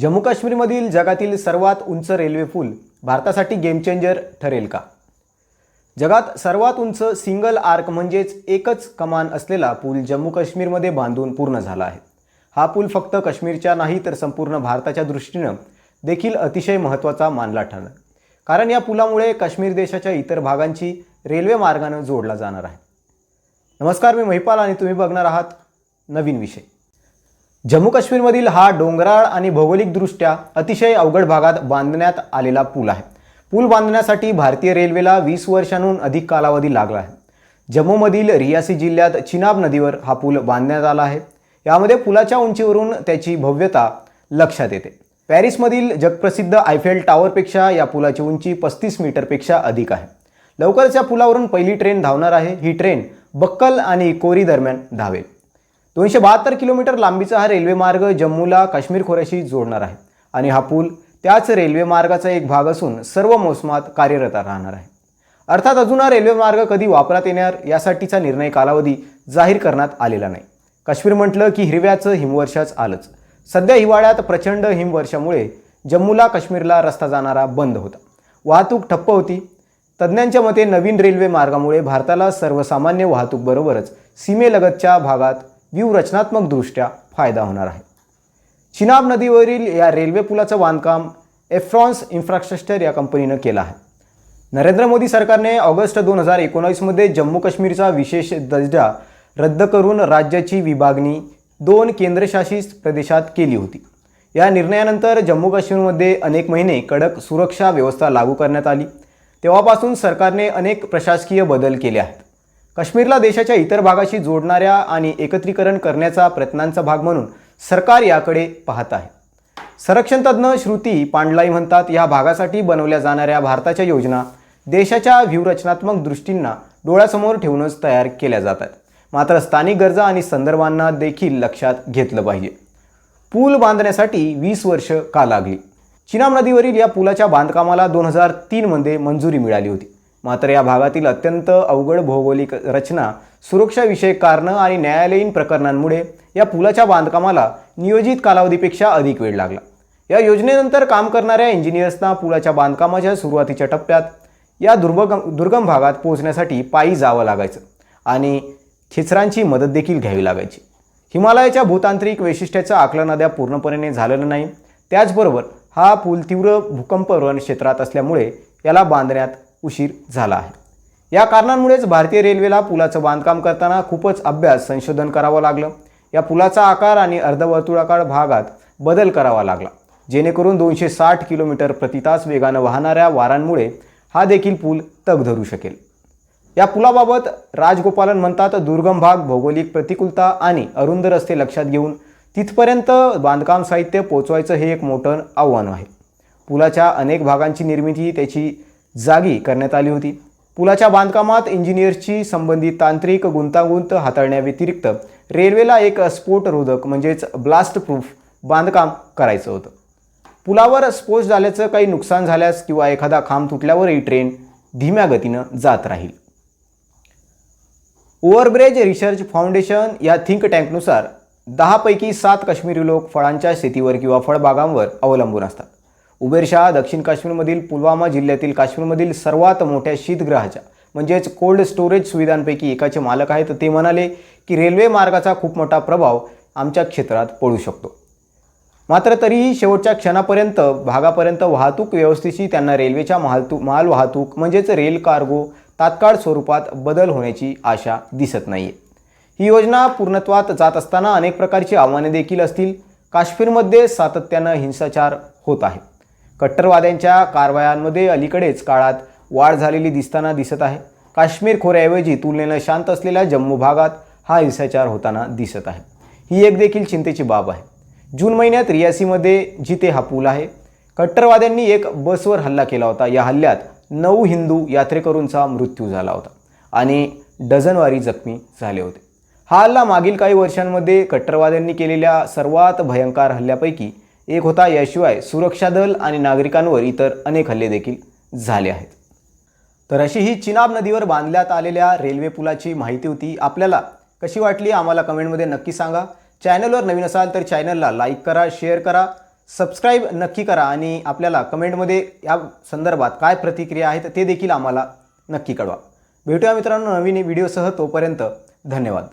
जम्मू काश्मीरमधील जगातील सर्वात उंच रेल्वे पूल भारतासाठी गेम चेंजर ठरेल का? जगात सर्वात उंच सिंगल आर्क म्हणजेच एकच कमान असलेला पूल जम्मू काश्मीरमध्ये बांधून पूर्ण झाला आहे. हा पूल फक्त काश्मीरच्या नाही तर संपूर्ण भारताच्या दृष्टीनं देखील अतिशय महत्त्वाचा मानला ठरणार कारण या पुलामुळे काश्मीर देशाच्या इतर भागांची रेल्वे मार्गानं जोडला जाणार आहे. नमस्कार मी महिपाल आणि तुम्ही बघणार आहात नवीन विषय. जम्मू काश्मीरमधील हा डोंगराळ आणि भौगोलिकदृष्ट्या अतिशय अवघड भागात बांधण्यात आलेला पूल आहे. पूल बांधण्यासाठी भारतीय रेल्वेला वीस वर्षांहून अधिक कालावधी लागला आहे. जम्मूमधील रियासी जिल्ह्यात चिनाब नदीवर हा पूल बांधण्यात आला आहे. यामध्ये पुलाच्या उंचीवरून त्याची भव्यता लक्षात येते. पॅरिसमधील जगप्रसिद्ध आयफेल टॉवरपेक्षा या पुलाची उंची पस्तीस मीटरपेक्षा अधिक आहे. लवकरच या पुलावरून पहिली ट्रेन धावणार आहे. ही ट्रेन बक्कल आणि कोरी दरम्यान धावेल. दोनशे बहात्तर किलोमीटर लांबीचा हा रेल्वे मार्ग जम्मूला काश्मीर खोऱ्याशी जोडणार आहे. आणि हा पूल त्याच रेल्वे मार्गाचा एक भाग असून सर्व मोसमात कार्यरत राहणार आहे. अर्थात अजून हा रेल्वे मार्ग कधी वापरात येणार यासाठीचा निर्णय कालावधी जाहीर करण्यात आलेला नाही. काश्मीर म्हटलं की हिरव्याचं हिमवर्षाच आलंच. सध्या हिवाळ्यात प्रचंड हिमवर्षामुळे जम्मूला काश्मीरला रस्ता जाणारा बंद होता. वाहतूक ठप्प होती. तज्ज्ञांच्या मते नवीन रेल्वे मार्गामुळे भारताला सर्वसामान्य वाहतूकबरोबरच सीमेलगतच्या भागात व्यूहरचनात्मकदृष्ट्या फायदा होणार आहे. चिनाब नदीवरील या रेल्वे पुलाचं बांधकाम एफ्रॉन्स इन्फ्रास्ट्रक्चर या कंपनीनं केलं आहे. नरेंद्र मोदी सरकारने ऑगस्ट दोन हजार एकोणावीसमध्ये जम्मू काश्मीरचा विशेष दर्जा रद्द करून राज्याची विभागणी दोन केंद्रशासित प्रदेशात केली होती. या निर्णयानंतर जम्मू काश्मीरमध्ये अनेक महिने कडक सुरक्षा व्यवस्था लागू करण्यात आली. तेव्हापासून सरकारने अनेक प्रशासकीय बदल केले आहेत. काश्मीरला देशाच्या इतर भागाशी जोडणाऱ्या आणि एकत्रीकरण करण्याचा प्रयत्नांचा भाग म्हणून सरकार याकडे पाहत आहे. संरक्षण तज्ज्ञ श्रुती पांडलाई म्हणतात या भागासाठी बनवल्या जाणाऱ्या भारताच्या योजना देशाच्या व्यूहरचनात्मक दृष्टींना डोळ्यासमोर ठेवूनच तयार केल्या जातात मात्र स्थानिक गरजा आणि संदर्भांना देखील लक्षात घेतलं पाहिजे. पूल बांधण्यासाठी वीस वर्ष का लागली? चिनाब नदीवरील या पुलाच्या बांधकामाला दोन हजार तीनमध्ये मंजुरी मिळाली होती. मात्र या भागातील अत्यंत अवघड भौगोलिक रचना सुरक्षाविषयक कारणं आणि न्यायालयीन प्रकरणांमुळे या पुलाच्या बांधकामाला नियोजित कालावधीपेक्षा अधिक वेळ लागला. या योजनेनंतर काम करणाऱ्या इंजिनियर्सना पुलाच्या बांधकामाच्या सुरुवातीच्या टप्प्यात या दुर्भगम दुर्गम भागात पोहोचण्यासाठी पायी जावं लागायचं आणि खेचरांची मदत देखील घ्यावी लागायची. हिमालयाच्या भूतांत्रिक वैशिष्ट्याचं आकलन अद्याप पूर्णपणे झालेलं नाही. त्याचबरोबर हा पूल तीव्र भूकंपवन क्षेत्रात असल्यामुळे याला बांधण्यात उशीर झाला आहे. या कारणांमुळेच भारतीय रेल्वेला पुलाचं बांधकाम करताना खूपच अभ्यास संशोधन करावं लागलं. या पुलाचा आकार आणि अर्धवर्तुळाकार भागात बदल करावा लागला जेणेकरून दोनशे साठ किलोमीटर प्रतितास वेगानं वाहणाऱ्या वारांमुळे हा देखील पूल तग धरू शकेल. या पुलाबाबत राजगोपालन म्हणतात दुर्गम भाग भौगोलिक प्रतिकूलता आणि अरुंद रस्ते लक्षात घेऊन तिथपर्यंत बांधकाम साहित्य पोचवायचं हे एक मोठं आव्हान आहे. पुलाच्या अनेक भागांची निर्मिती त्याची जागी करण्यात आली होती. पुलाच्या बांधकामात इंजिनियर्सची संबंधित तांत्रिक गुंतागुंत हाताळण्याव्यतिरिक्त रेल्वेला एक स्फोटरोधक म्हणजेच ब्लास्ट प्रूफ बांधकाम करायचं होतं. पुलावर स्फोट झाल्याचं काही नुकसान झाल्यास किंवा एखादा खांब तुटल्यावरही ट्रेन धीम्या गतीनं जात राहील. ओव्हरब्रिज रिसर्च फाउंडेशन या थिंक टँकनुसार दहापैकी सात काश्मीरी लोक फळांच्या शेतीवर किंवा फळबागांवर अवलंबून असतात. उबेर शाह दक्षिण काश्मीरमधील पुलवामा जिल्ह्यातील काश्मीरमधील सर्वात मोठ्या शीतगृहाच्या म्हणजेच कोल्ड स्टोरेज सुविधांपैकी एकाचे मालक आहेत ते म्हणाले की रेल्वे मार्गाचा खूप मोठा प्रभाव आमच्या क्षेत्रात पडू शकतो. मात्र तरीही शेवटच्या क्षणापर्यंत भागापर्यंत वाहतूक व्यवस्थेची त्यांना रेल्वेच्या मालतू माल वाहतूक म्हणजेच रेल कार्गो तात्काळ स्वरूपात बदल होण्याची आशा दिसत नाही ही योजना पूर्णत्वात जात असताना अनेक प्रकारची आव्हाने देखील असतील. काश्मीरमध्ये सातत्यानं हिंसाचार होत आहे. कट्टरवाद्यांच्या कारवायांमध्ये अलीकडेच काळात वाढ झालेली दिसताना दिसत आहे. काश्मीर खोऱ्याऐवजी तुलनेनं शांत असलेल्या जम्मू भागात हा हिंसाचार होताना दिसत आहे. ही एक देखील चिंतेची बाब आहे. जून महिन्यात रियासीमध्ये जिथे हा पूल आहे. कट्टरवाद्यांनी एक बसवर हल्ला केला होता. या हल्ल्यात नऊ हिंदू यात्रेकरूंचा मृत्यू झाला होता आणि डझनवारी जखमी झाले होते. हा हल्ला मागील काही वर्षांमध्ये कट्टरवाद्यांनी केलेल्या सर्वात भयंकर हल्ल्यापैकी एक होता याशिवाय सुरक्षा दल आणि नागरिकांवर इतर अनेक हल्ले देखील झाले आहेत. तर अशी ही चिनाब नदीवर बांधण्यात आलेल्या रेल्वे पुलाची माहिती होती. आपल्याला कशी वाटली आम्हाला कमेंटमध्ये नक्की सांगा. चॅनलवर नवीन असाल तर चॅनलला लाईक करा शेअर करा सबस्क्राईब नक्की करा आणि आपल्याला कमेंटमध्ये या संदर्भात काय प्रतिक्रिया आहेत ते देखील आम्हाला नक्की कळवा. भेटूया मित्रांनो नवीन व्हिडिओसह तोपर्यंत धन्यवाद.